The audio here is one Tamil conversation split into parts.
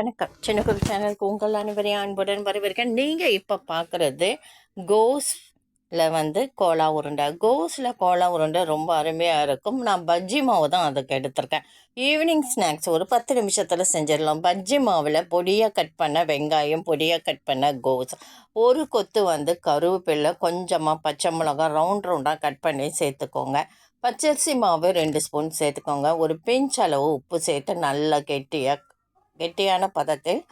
வணக்கம். சின்னக்குரு சேனலுக்கு உங்கள் அனைவரையும் அன்புடன் வரவேற்கேன் நீங்கள் இப்போ பார்க்குறது கோஸில் வந்து கோலா உருண்டை. கோஸில் கோலா உருண்டை ரொம்ப அருமையாக இருக்கும். நான் பஜ்ஜி மாவு தான் அதுக்கு எடுத்திருக்கேன். ஈவினிங் ஸ்நாக்ஸ் ஒரு பத்து நிமிஷத்தில் செஞ்சிடலாம். பஜ்ஜி மாவில் பொடியாக கட் பண்ண வெங்காயம் பொடியாக கட் பண்ண கோஸ் ஒரு கொத்து வந்து கருவேப்பிலை கொஞ்சமாக பச்சை மிளகாய் ரவுண்ட் ரவுண்டாக கட் பண்ணி சேர்த்துக்கோங்க. பச்சரிசி மாவு ரெண்டு ஸ்பூன் சேர்த்துக்கோங்க. ஒரு பிஞ்ச் அளவு உப்பு சேர்த்து நல்லா கெட்டியாக கெட்டியான பதத்தில்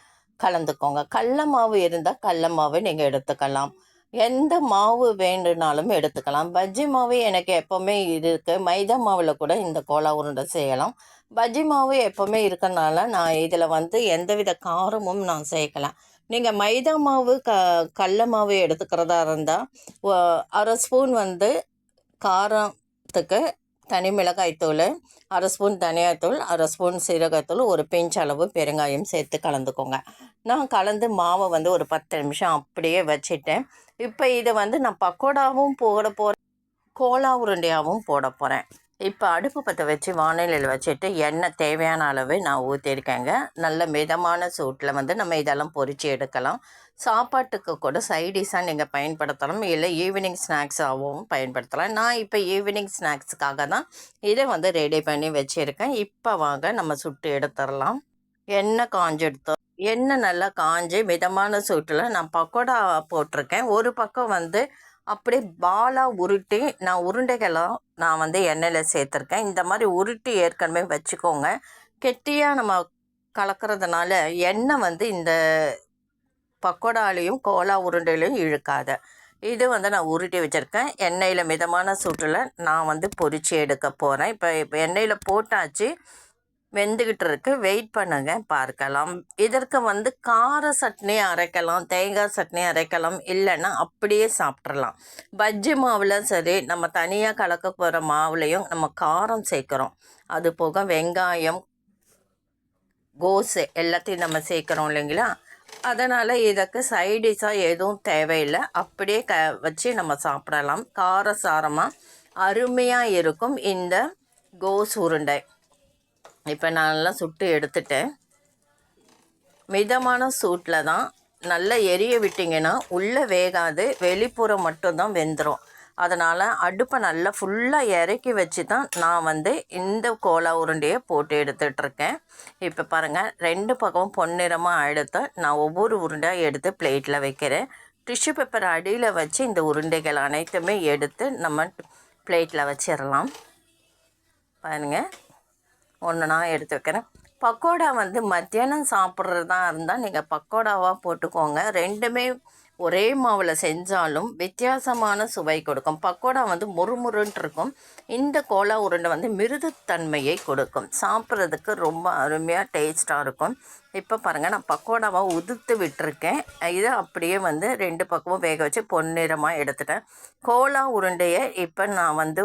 கலந்துக்கோங்க. கடல மாவு இருந்தால் கடல மாவு நீங்கள் எடுத்துக்கலாம். எந்த மாவு வேண்டுனாலும் எடுத்துக்கலாம். பஜ்ஜி மாவு எனக்கு எப்போவுமே இருக்குது மைதா மாவில் கூட இந்த கோலா உருண்டை செய்யலாம். பஜ்ஜி மாவு எப்போவுமே இருக்கனால நான் இதில் வந்து எந்தவித காரமும் நான் சேர்க்கலாம் நீங்கள் மைதா மாவு க கடல மாவு எடுத்துக்கிறதா இருந்தால் அரை ஸ்பூன் வந்து காரத்துக்கு தனி மிளகாய்த்தூள் அரை ஸ்பூன் தனியாத்தூள் அரை ஸ்பூன் சீரகத்தூள் ஒரு பிஞ்ச் அளவு பெருங்காயம் சேர்த்து கலந்துக்கோங்க. நான் கலந்து மாவை வந்து ஒரு பத்து நிமிஷம் அப்படியே வச்சுட்டேன். இப்போ இதை வந்து நான் பக்கோடாவும் போட போகிறேன் கோலா உருண்டையாகவும் போட போகிறேன் இப்போ அடுப்பு பற்ற வச்சு வானிலையில் வச்சுட்டு எண்ணெய் தேவையான அளவு நான் ஊற்றிருக்கேங்க நல்ல மிதமான சூட்டில் வந்து நம்ம இதெல்லாம் பொறிச்சு எடுக்கலாம். சாப்பாட்டுக்கு கூட சைடிஷாக நீங்கள் பயன்படுத்தலாம். இல்லை ஈவினிங் ஸ்நாக்ஸாகவும் பயன்படுத்தலாம். நான் இப்போ ஈவினிங் ஸ்நாக்ஸுக்காக தான் இதை வந்து ரெடி பண்ணி வச்சுருக்கேன். இப்போ வாங்க நம்ம சுட்டு எடுத்துடலாம். எண்ணெய் காஞ்சி எடுத்தோம் எண்ணெய் நல்லா காஞ்சி மிதமான சூட்டில் நான் பக்கோடா போட்டிருக்கேன். ஒரு பக்கம் வந்து அப்படியே பாலாக உருட்டி நான் உருண்டைகளும் நான் வந்து எண்ணெயில் சேர்த்துருக்கேன். இந்த மாதிரி உருட்டி ஏற்கனவே வச்சுக்கோங்க. கெட்டியாக நம்ம கலக்கிறதுனால எண்ணெய் வந்து இந்த பக்கோடாலையும் கோலா உருண்டையிலையும் இழுக்காத. இது வந்து நான் உருட்டி வச்சுருக்கேன். எண்ணெயில் மிதமான சூட்டில் நான் வந்து பொரித்து எடுக்க போகிறேன் இப்போ இப்போ எண்ணெயில் போட்டாச்சு. வெந்துக்கிட்டு இருக்கு வெயிட் பண்ணுங்க பார்க்கலாம். இதற்கு வந்து கார சட்னி அரைக்கலாம் தேங்காய் சட்னி அரைக்கலாம் இல்லைன்னா அப்படியே சாப்பிட்றலாம் பஜ்ஜி மாவில் சரி நம்ம தனியாக கலக்க போகிற மாவுலையும் நம்ம காரம் சேர்க்குறோம். அது போக வெங்காயம் கோஸு எல்லாத்தையும் நம்ம சேர்க்குறோம் இல்லைங்களா? அதனால் இதுக்கு சைடிஷாக எதுவும் தேவையில்லை. அப்படியே க வச்சு நம்ம சாப்பிடலாம். காரசாரமாக அருமையாக இருக்கும் இந்த கோஸ் உருண்டை. இப்போ நான் நல்லா சுட்டு எடுத்துட்டேன். மிதமான சூட்டில் தான் நல்லா எரிய விட்டிங்கன்னா உள்ளே வேகாது வெளிப்புறம் மட்டும்தான் வெந்துடும் அதனால் அடுப்பை நல்லா ஃபுல்லாக இறக்கி வச்சு தான் நான் வந்து இந்த கோலா உருண்டையை போட்டு எடுத்துகிட்ருக்கேன் இப்போ பாருங்கள் ரெண்டு பக்கமும் பொன்னிறமாக எடுத்து நான் ஒவ்வொரு உருண்டையாக எடுத்து பிளேட்டில் வைக்கிறேன். டிஷ்யூ பேப்பர் அடியில் வச்சு இந்த உருண்டைகள் அனைத்துமே எடுத்து நம்ம பிளேட்டில் வச்சிடலாம் பாருங்கள் ஒன்று நான் எடுத்து வைக்கிறேன். பக்கோடா வந்து மத்தியானம் சாப்பிட்றதா இருந்தால் நீங்கள் பக்கோடாவாக போட்டுக்கோங்க. ரெண்டுமே ஒரே மாவில் செஞ்சாலும் வித்தியாசமான சுவை கொடுக்கும். பக்கோடா வந்து முறுமுறுன்ட்டு இருக்கும். இந்த கோலா உருண்டை வந்து மிருதுத்தன்மையை கொடுக்கும். சாப்பிட்றதுக்கு ரொம்ப அருமையாக டேஸ்ட்டாக இருக்கும். இப்போ பாருங்கள் நான் பக்கோடாவை உதுத்து விட்டுருக்கேன். இதை அப்படியே வந்து ரெண்டு பக்கமும் வேக வச்சு பொன்னிறமாக எடுத்துட்டேன். கோலா உருண்டையை இப்போ நான் வந்து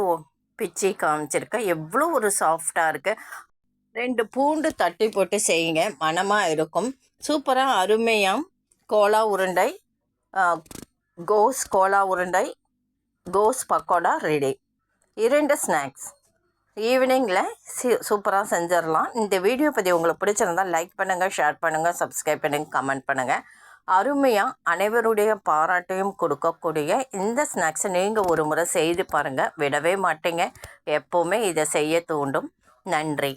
பிச்சை காமிச்சிருக்கேன் எவ்வளோ ஒரு சாஃப்டாக இருக்குது ரெண்டு பூண்டு தட்டி போட்டு செய்யுங்க. மனமாக இருக்கும். சூப்பராக அருமையாக கோலா உருண்டை கோஸ் கோலா உருண்டை கோஸ் பக்கோடா ரெடி இரண்டு ஸ்நாக்ஸ் ஈவினிங்கில் சி சூப்பராக செஞ்சிடலாம் இந்த வீடியோ பற்றி உங்களுக்கு பிடிச்சிருந்தால் லைக் பண்ணுங்கள் ஷேர் பண்ணுங்கள் சப்ஸ்கிரைப் பண்ணுங்கள் கமெண்ட் பண்ணுங்கள் அருமையாக அனைவருடைய பாராட்டையும் கொடுக்கக்கூடிய இந்த ஸ்நாக்ஸை நீங்கள் ஒரு முறை செய்து பாருங்கள் விடவே மாட்டீங்க. எப்போவுமே இதை செய்ய தூண்டும். நன்றி.